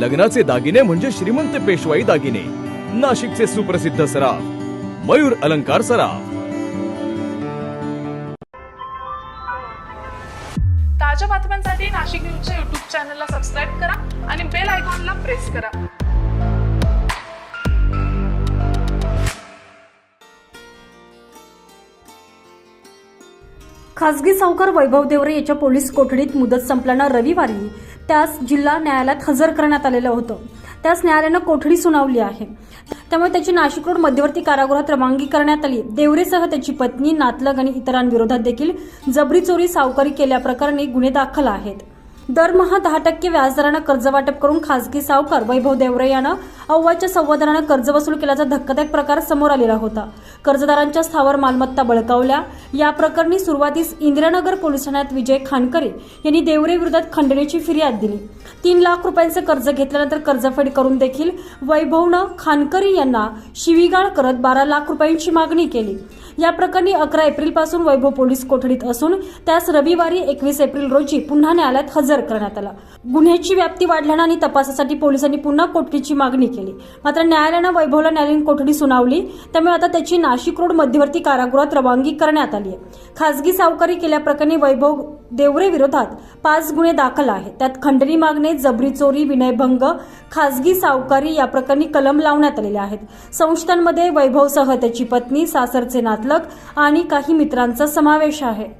लग्नाचे दागिने म्हणजे श्रीमंत पेशवाई दागिने. नाशिकचे सुप्रसिद्ध सराफ मयूर अलंकार सराफ. ताज्या बातम्यांसाठी नाशिक न्यूजच्या युट्यूब चॅनलला सबस्क्राईब करा आणि बेल आयकॉनला प्रेस करा. खासगी सावकार वैभव देवरे याच्या पोलीस कोठडीत मुदत संपल्यानं रविवारी त्यास जिल्हा न्यायालयात हजर करण्यात आलेलं होतं. त्यास न्यायालयानं कोठडी सुनावली आहे. त्यामुळे त्याची नाशिक रोड मध्यवर्ती कारागृहात रवानगी करण्यात आली. देवरेसह त्याची पत्नी नातलग आणि इतरांविरोधात देखील जबरी चोरी सावकारी केल्याप्रकरणी गुन्हे दाखल आहेत. दरमहा दहा टक्के व्याजदरानं कर्ज वाटप करून खासगी सावकार वैभव देवरे यानं अव्वाच्या संवादानं कर्ज वसूल केल्याचा धक्कादायक प्रकार समोर आलेला होता. कर्जदारांच्या स्थावर मालमत्ता बळकावल्या. या प्रकरणी सुरुवातीस इंदिरानगर पोलीस ठाण्यात विजय खानकरे यांनी देवरे विरोधात खंडणीची फिर्याद दिली. तीन लाख रुपयांचे कर्ज घेतल्यानंतर कर्जफेड करून देखील वैभवनं खानकरी यांना शिवीगाळ करत बारा लाख रुपयांची मागणी केली. या प्रकरणी अकरा एप्रिलपासून वैभव पोलीस कोठडीत असून त्यास रविवारी एकवीस एप्रिल रोजी पुन्हा न्यायालयात हजर करण्यात आला. गुन्ह्याची व्याप्ती वाढल्यानं आणि तपासासाठी पोलिसांनी पुन्हा कोठडीची मागणी केली. मात्र न्यायालयानं वैभवला न्यायालयीन कोठडी सुनावली. त्यामुळे आता त्याची नाशिक रोड मध्यवर्ती कारागृहात रवानगी करण्यात आली आहे. खासगी सावकारी केल्याप्रकरणी वैभव देवरे विरोधात पाच गुन्हे दाखल आहेत. त्यात खंडणी मागणे जबरी चोरी विनयभंग खासगी सावकारी या प्रकरणी कलम लावण्यात आलेले आहेत. संस्थांमध्ये वैभवसह त्याची पत्नी सासरचे नातलग आणि काही मित्रांचा समावेश आहे.